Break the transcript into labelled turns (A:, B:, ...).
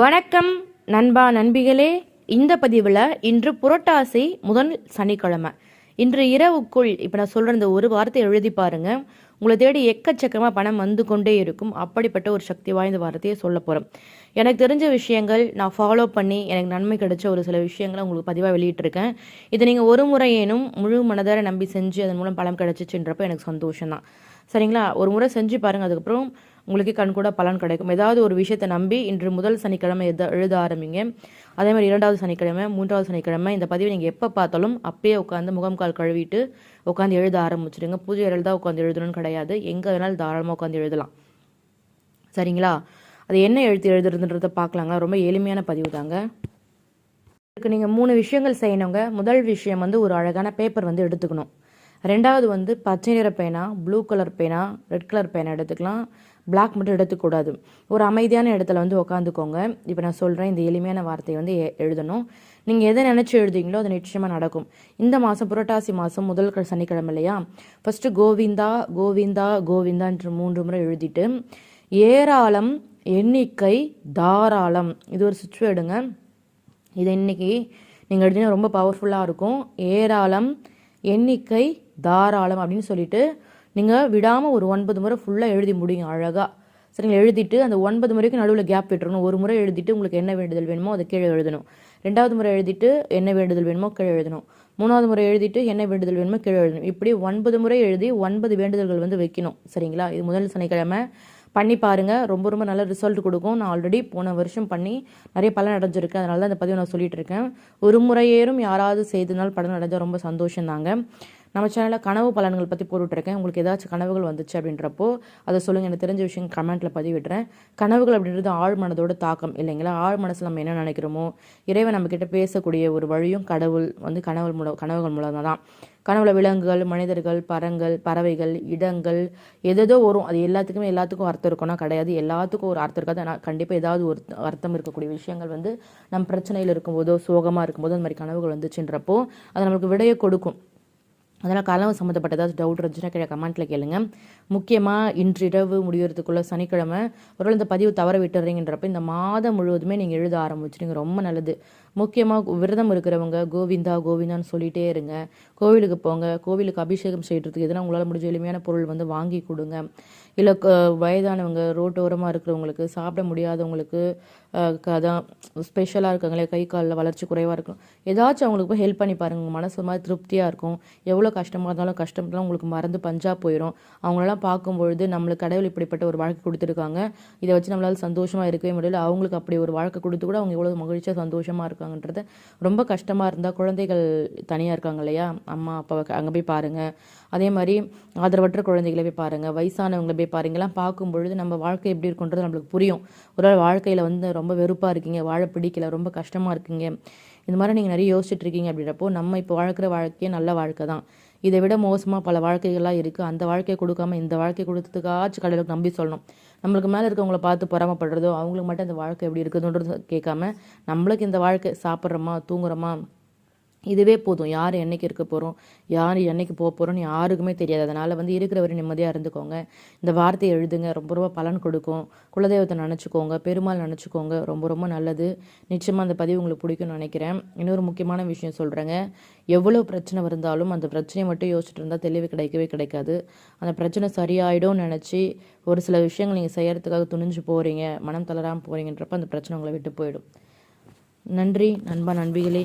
A: வணக்கம் நண்பா நண்பிகளே. இந்த பதிவில் இன்று புரட்டாசி முதல் சனிக்கிழமை. இன்று இரவுக்குள் இப்போ நான் சொல்கிற இந்த ஒரு வாரத்தை எழுதி பாருங்க. உங்களை தேடி எக்கச்சக்கமாக பணம் வந்து கொண்டே இருக்கும். அப்படிப்பட்ட ஒரு சக்தி வாய்ந்த வார்த்தையை சொல்ல போகிறோம் எனக்கு தெரிஞ்ச விஷயங்கள் நான் ஃபாலோ பண்ணி எனக்கு நன்மை கிடைச்ச ஒரு சில விஷயங்களை உங்களுக்கு பதிவாக வெளியிட்டிருக்கேன். இதை நீங்கள் ஒரு முறையேனும் முழு மனதார நம்பி செஞ்சு அதன் மூலம் பலம் கிடைச்சிச்சுன்றப்ப எனக்கு சந்தோஷம் தான் சரிங்களா? ஒரு முறை செஞ்சு பாருங்கள் அதுக்கப்புறம் உங்களுக்கு கண்கூட பலன் கிடைக்கும். ஏதாவது ஒரு விஷயத்தை நம்பி இன்று முதல் சனிக்கிழமை எத எழுத ஆரம்பிங்க. அதே மாதிரி இரண்டாவது சனிக்கிழமை மூன்றாவது சனிக்கிழமை இந்த பதிவை நீங்கள் எப்போ பார்த்தாலும் அப்பயே உட்காந்து முகம் கால் கழுவிட்டு உட்காந்து எழுத ஆரம்பிச்சிடுங்க பூஜை அறையில் தான் உட்காந்து எழுதணும்னு கிடையாது. எங்கே வேணாலும் தாராளமாக உட்காந்து எழுதலாம். சரிங்களா? அது என்ன எழுத்து எழுதுறதுன்றதை பார்க்கலாங்க ரொம்ப எளிமையான பதிவு தாங்க. இதுக்கு நீங்கள் மூணு விஷயங்கள் செய்யணுங்க. முதல் விஷயம் வந்து ஒரு அழகான பேப்பர் வந்து எடுத்துக்கணும். ரெண்டாவது வந்து பச்சை நிற பேனா ப்ளூ கலர் பேனா ரெட் கலர் பேனா எடுத்துக்கலாம். பிளாக் மட்டும் எடுத்துக்கூடாது. ஒரு அமைதியான இடத்துல வந்து உக்காந்துக்கோங்க. இப்போ நான் சொல்கிறேன் இந்த எளிமையான வார்த்தையை வந்து எ- எழுதணும். நீங்கள் எதை நினச்சி எழுதுங்களோ அது நிச்சயமாக நடக்கும். இந்த மாதம் புரட்டாசி மாதம் முதல் சனிக்கிழமை இல்லையா? ஃபஸ்ட்டு கோவிந்தா கோவிந்தா கோவிந்தான்ற மூன்று முறை எழுதிட்டு ஏராளம் எண்ணிக்கை தாராளம். இது ஒரு சுச்சுவேடுங்க இது இன்னைக்கு நீங்கள் எழுதினா ரொம்ப பவர்ஃபுல்லாக இருக்கும். ஏராளம் எண்ணிக்கை தாராளம் அப்படின்னு சொல்லிட்டு நீங்கள் விடாமல் ஒரு ஒன்பது முறை ஃபுல்லாக எழுதி முடியுங்க அழகாக சரிங்களா? எழுதிட்டு அந்த ஒன்பது முறைக்கு நடுவில் கேப் விட்டுறணும். ஒரு முறை எழுதிட்டு உங்களுக்கு என்ன வேண்டுதல் வேணுமோ அதை கீழே எழுதணும். ரெண்டாவது முறை எழுதிட்டு என்ன வேண்டுதல் வேணுமோ கீழே எழுதணும். மூணாவது முறை எழுதிட்டு என்ன வேண்டுதல் வேணுமோ கீழே எழுதணும். இப்படி ஒன்பது முறை எழுதி ஒன்பது வேண்டுதல்கள் வந்து வைக்கணும். சரிங்களா? இது முதல் சனிக்கிழமை. பண்ணி பாருங்கள் ரொம்ப ரொம்ப நல்ல ரிசல்ட் கொடுக்கும். நான் ஆல்ரெடி போன வருஷம் பண்ணி நிறைய பலன் அடைஞ்சிருக்கேன். அதனால தான் இந்த பதிவு நான் சொல்லிட்டு இருக்கேன். ஒரு முறையேறும் யாராவது செய்தனால் பலன் அடைஞ்சால் ரொம்ப சந்தோஷம் தாங்க நம்ம சேனலில் கனவு பலன்கள் பற்றி போட்டுட்ருக்கேன். உங்களுக்கு ஏதாச்சும் கனவுகள் வந்துச்சு அப்படின்றப்போ அதை சொல்லுங்கள் எனக்கு தெரிஞ்ச விஷயம் கமெண்ட்டில் பதிவிடுறேன். கனவுகள் அப்படின்றது ஆழ் மனதோட தாக்கம் இல்லைங்களா? ஆழ் மனசில் நம்ம என்ன நினைக்கிறோமோ இறைவன் நம்மக்கிட்ட பேசக்கூடிய ஒரு வழியும் கடவுள் வந்து கனவுகள் மூலம் கனவுகள் மூலம் தான் கனவுல விலங்குகள் மனிதர்கள் பறங்கள் பறவைகள் இடங்கள் எதேதோ வரும். அது எல்லாத்துக்குமே எல்லாத்துக்கும் அர்த்தம் இருக்கும்னா கிடையாது. எல்லாத்துக்கும் ஒரு அர்த்தம் இருக்காது. ஆனால் கண்டிப்பாக ஏதாவது ஒரு அர்த்தம் இருக்கக்கூடிய விஷயங்கள் வந்து நம்ம பிரச்சனையில் இருக்கும்போதோ சோகமாக இருக்கும்போதோ அந்த மாதிரி கனவுகள் வந்துச்சுன்றப்போ அது நம்மளுக்கு விடையை கொடுக்கும். அதனால் கலவு சம்மந்தப்பட்ட ஏதாவது டவுட் இருந்துச்சுன்னா கீழே கமெண்ட்டில் கேளுங்க. முக்கியமாக இன்றிரவு முடியறதுக்குள்ளே சனிக்கிழமை ஒருவேளை இந்த பதிவு தவற விட்டுறீங்கன்றப்ப இந்த மாதம் முழுவதுமே நீங்கள் எழுத ஆரம்பிச்சிடுங்க. ரொம்ப நல்லது. முக்கியமாக விரதம் இருக்கிறவங்க கோவிந்தா கோவிந்தான்னு சொல்லிட்டே இருங்க. கோவிலுக்கு போங்க. கோவிலுக்கு அபிஷேகம் செய்யறதுக்கு எதுனா உங்களால் முடிஞ்ச எளிமையான பொருள் வந்து வாங்கி கொடுங்க. இல்லை வயதானவங்க ரோட்டோரமாக இருக்கிறவங்களுக்கு சாப்பிட முடியாதவங்களுக்கு அதான் ஸ்பெஷலாக இருக்காங்களே கை காலில் வளர்ச்சி குறைவாக இருக்கும் ஏதாச்சும் அவங்களுக்கு போய் ஹெல்ப் பண்ணி பாருங்கள் உங்க மனசு மாதிரி திருப்தியாக இருக்கும். எவ்வளோ கஷ்டமாக இருந்தாலும் கஷ்டம்லாம் உங்களுக்கு மறந்து பஞ்சாக போயிடும் அவங்களெல்லாம் பார்க்கும்பொழுது நம்மளுக்கு கடவுள் இப்படிப்பட்ட ஒரு வாழ்க்கை கொடுத்துருக்காங்க. இதை வச்சு நம்மளால் சந்தோஷமாக இருக்கவே முடியல. அவங்களுக்கு அப்படி ஒரு வாழ்க்கை கொடுத்து கூட அவங்க எவ்வளோ மகிழ்ச்சியாக சந்தோஷமாக இருக்காங்கன்றது ரொம்ப கஷ்டமாக இருந்தால் குழந்தைகள் தனியாக இருக்காங்க இல்லையா? அம்மா அப்பாவை அங்கே போய் பாருங்கள் அதே மாதிரி ஆதரவற்ற குழந்தைகளை போய் பாருங்கள் வயசானவங்களை போய் பாருங்கலாம் பார்க்கும்பொழுது நம்ம வாழ்க்கை எப்படி இருக்குன்றது நம்மளுக்கு புரியும். ஒரு நாள் வாழ்க்கையில் வந்து ரொம்ப வெறுப்பாக இருக்கீங்க வாழ பிடிக்கல ரொம்ப கஷ்டமாக இருக்கீங்க. இந்த மாதிரி நீங்கள் நிறைய யோசிச்சுட்டு இருக்கீங்க அப்படின்றப்போ நம்ம இப்போ வாழ்க்கிற வாழ்க்கையே நல்ல வாழ்க்கை தான். இதை விட மோசமாக பல வாழ்க்கைகள்லாம் இருக்குது அந்த வாழ்க்கையை கொடுக்காம இந்த வாழ்க்கையை கொடுத்ததுக்காச்சும் கடவுளுக்கு நம்பி சொல்லணும். நம்மளுக்கு மேலே இருக்கவங்கள பார்த்து பொறாமப்படுறதோ அவங்களுக்கு மட்டும் அந்த வாழ்க்கை எப்படி இருக்குதுன்றது கேட்காம நம்மளுக்கு இந்த வாழ்க்கை சாப்பிட்றோமா தூங்குறோமா இதுவே போதும். யார் என்னைக்கு இருக்க போகிறோம் யார் என்னைக்கு போக போகிறோம்னு யாருக்குமே தெரியாது. அதனால் வந்து இருக்கிற வரை நிம்மதியாக இருந்துக்கோங்க. இந்த வார்த்தையை எழுதுங்க. ரொம்ப ரொம்ப பலன் கொடுக்கும். குலதெய்வத்தை நினச்சிக்கோங்க. பெருமாள் நினச்சிக்கோங்க. ரொம்ப ரொம்ப நல்லது. நிச்சயமாக அந்த பதிவு உங்களுக்கு பிடிக்கும்னு நினைக்கிறேன். இன்னொரு முக்கியமான விஷயம் சொல்கிறேங்க எவ்வளோ பிரச்சனை இருந்தாலும் அந்த பிரச்சனையை மட்டும் யோசிச்சுட்டு இருந்தால் தெளிவு கிடைக்கவே கிடைக்காது. அந்த பிரச்சனை சரியாயிடும்னு நினச்சி ஒரு சில விஷயங்கள் நீங்கள் செய்கிறதுக்காக துணிஞ்சு போகிறீங்க மனம் தளராமல் போகிறீங்கன்றப்ப அந்த பிரச்சனை உங்களை விட்டு போயிடும். நன்றி. நண்பா நண்பிகளே.